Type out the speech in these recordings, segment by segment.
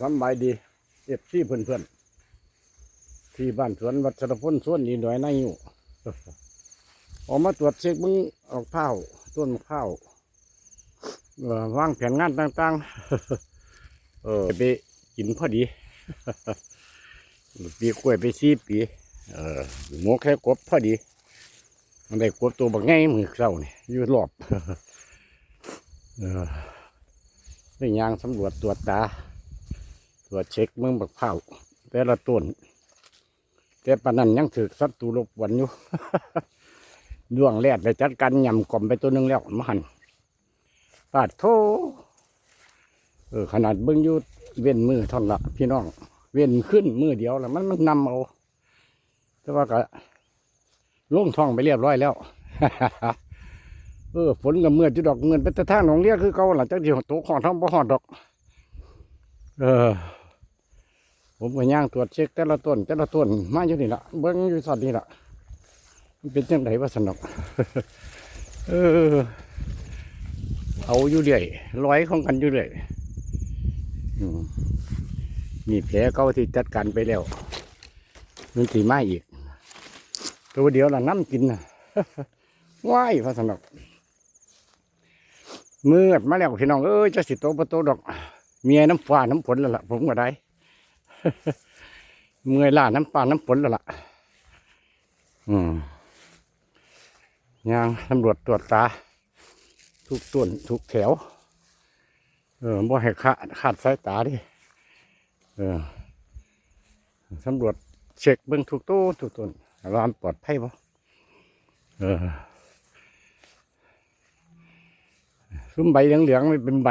สำบายดีเอฟซีเพื่อนเพื่อนๆที่บ้านสวนวัชรพลสวนนีหน่อยในอยู่ออกมาตรวจเช็คมึงออกเท้าวต้นมะพร้าวเอ่างแผนงานต่างๆ เออไปกินพอดี ปีกล้วยไปซีปี เออหมูแค่กบพอดีมันได้กบตัวบักไงมือเศร้านี่อยู่รอบเออได้ยางสำรวจตรวจตา ตรวจเช็คเมืองบักเผาแต่ละต้นแต่ปนนั้นยังถือศัตรูรบกวนอยู่ดวงแรดไปจัดการยำกล่อมไปตัวนึงแล้วมหันปาดโทเออขนาดเบิ้งยู่เว้นมือท่อนละพี่น้อง เว้นขึ้นมือเดียวแล้วมันมันนำเอา แต่ว่าก็ล่งท้องไปเรียบร้อยแล้วเออฝนกับเมื่อจุดดอกเงินเป็นตะทางหนองเรียกคือเก่าหลังจากที่ตกของท้องบ่หอดดอก เออ ผมก็ย่างตรวจเช็คแต่ละต้นแต่ละต้นมาอยู่นี่ละเบิ้งอยู่สอดนี่ละมันเป็นจังไดว่าสนุกเออเอาอยู่เรื่อยร้อยของกันอยู่เรื่อยมีแผลเก่าที่จัดการไปแล้วมันสีมาอีก ตัวเดียวละน้ำกินนะว้ายพระสนุกมืดมาแล้วพี่น้องเอ้ยจะสิโตประตูดอก เมียน้ำฟ้าน้ำฝนแล้วล่ะผมก็ได้ เมื่อยล่าน้ำฟ้าน้ำฝนแล้วล่ะ อืมยังตำรวจตรวจตา ทุกต้นทุกแถว เออบ่ให้ขาดขาดสายตาดิ เออตำรวจเช็คเบื้องทุกต้นทุกต้นว่านปลอดภัยบ่เออซุ้มใบเหลืองๆมันเป็นใบ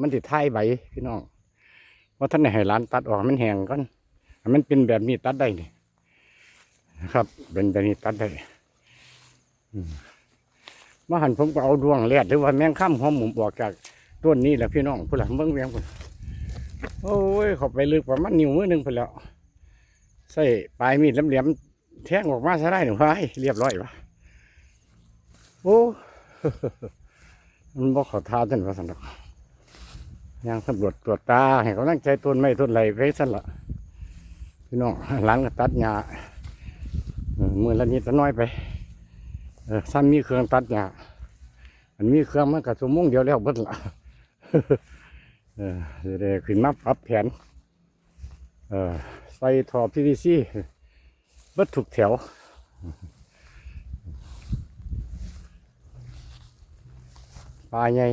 มันติดท้ายใบพี่น้อง ว่าท่านให้ร้านตัดออกมันแห้งก่อนมันเป็นแบบนี้ตัดได้นี่นะครับ เป็นแบบนี้ตัดได้มาหันผมก็เอาดวงแรดหรือว่าแมงข้ามหอมหมุมออกจากต้นนี้แหละพี่น้องผู้หลังเบิ้งเวียงคนโอ้ยข้าไปลึกประมาณนิ้วมือหนึ่งไปแล้ว ใส่ปลายมีดแหลมแทงออกมาซะได้หนึ่งไว้เรียบร้อยวะโอ้มันบอกขอทาท่านว่าสันดอก ยางสำรวจตรวจตาให้เขาตั้งใจต้นไม้ต้นไรไปสั่นละพี่น้องหลังก็ตัดหญ้าเมื่อละนิดละน้อยไปซ้ำมีเครื่องตัดหญ้ามันมีเครื่องมันก็ชั่วโมงเดียวแล้วเบิดละเออจะได้ขึ้นมาปรับแผนเออใส่ท่อ PVC เบิดถูกแถวปลาใหญ่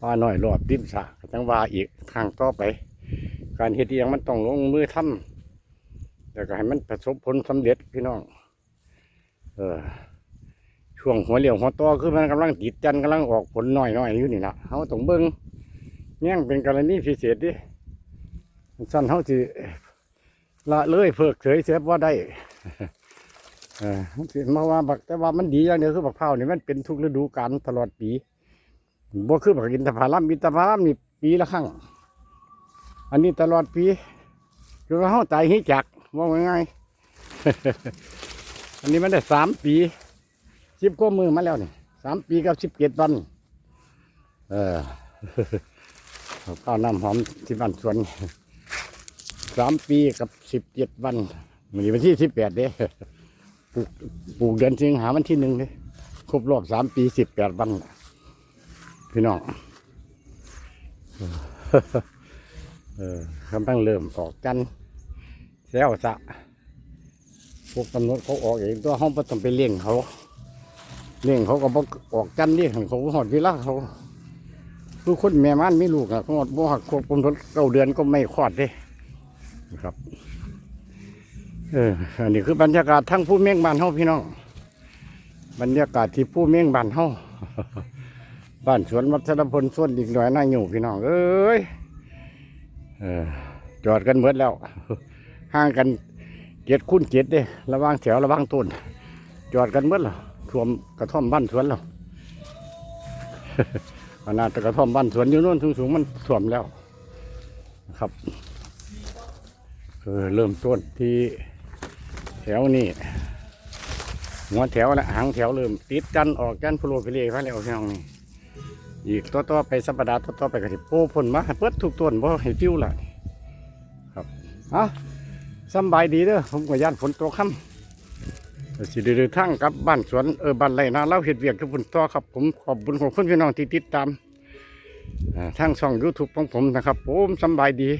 ปลาหน่อยรอบดินสะจังว่าอีกทางต่อไป การเฮ็ดอิหยังมันต้องลงมือทำแล้วก็ให้มันประสบผลสำเร็จพี่น้อง เออช่วงหัวเหลี่ยวหัวต่อคือมันกำลังติดจันกำลังออกผลน้อยๆอยู่นี่ละเขาต้องเบิ้งแย่งเป็นกรณีพิเศษดิสั้นเขาสิละเลยเพิกเฉยเสียว่าได้เออมาว่าบักแต่ว่ามันดีอย่างเดียวคือบักเผาวนี่มันเป็นทุกฤดูกาลตลอดปี บ่คือผักอินทผลัมอินทผลัมนี่ปีละครั้ง อันนี้ตลอดปีจนกระทั่งตายหิจักว่าง่ายอันนี้มันได้สามปีสิบกว่ามือมาแล้วนี่สามปีกับสิบเจ็ดวัน เออข้าวน้ำหอมที่บ้านสวนสามปีกับสิบเจ็ดวันมีวันที่สิบแปดเด้ปลูกปลูกเดือนสิงหาวันที่หนึ่งเลยครบรอบสามปีสิบแปดวัน พี่น้องเออกำลังเริ่มออกกันแซวสะพวกตำรวจเขาออกเองตัวห้องต้องไปเลี้ยงเขาเลี้ยงเขาก็บอกออกกันดิเขาหอดเวลาเขาคือคนแม่มันไม่ลูกอะเขาหอดบ่หักควบคุมรถเก้าเดือนก็ไม่คลอดเด้นะครับเอออันนี้คือบรรยากาศทั้งผู้เมี่ยงบานเฮาพี่น้อง บรรยากาศที่ผู้เมี่ยงบานเฮา บ้านสวนวัฒนพลส่วนอีกหน่อยน่าอยู่พี่น้องเอ้ยอจอดกันเบิดแล้ว ห่างกันเจ็ดคูณเจ็ดเด้ระว่างแถวระว่างต้น จอดกันเบิดแล้วท่วมกระท่อมบ้านสวนแล้วขนาดกระท่อมบ้านสวนอยู่โน่นสูงๆมันท่วมแล้วนะครับเออเริ่มต้นที่แถวนี้หัวแถวและหางแถวเริ่มติดกันออกกันพลูพลีไปแล้วพี่น้องนี่ อีกตัวต่อไปสัปดาห์ต่อไปก็สิโป้พ่นมาเปิดถูกต้นบ่ให้ฟิวล่ะครับอะสบายดีเด้อผมก็ย่านฝนตกค่ำสิได้เดินทางกับบ้านสวนเออบ้านไรนาเล่าเห็ดเวียกกับฝนต่อครับ ผมขอบบุญของคุณพี่น้องที่ติดตามอ่าทางช่อง YouTube ของผมนะครับ ผมสบายดี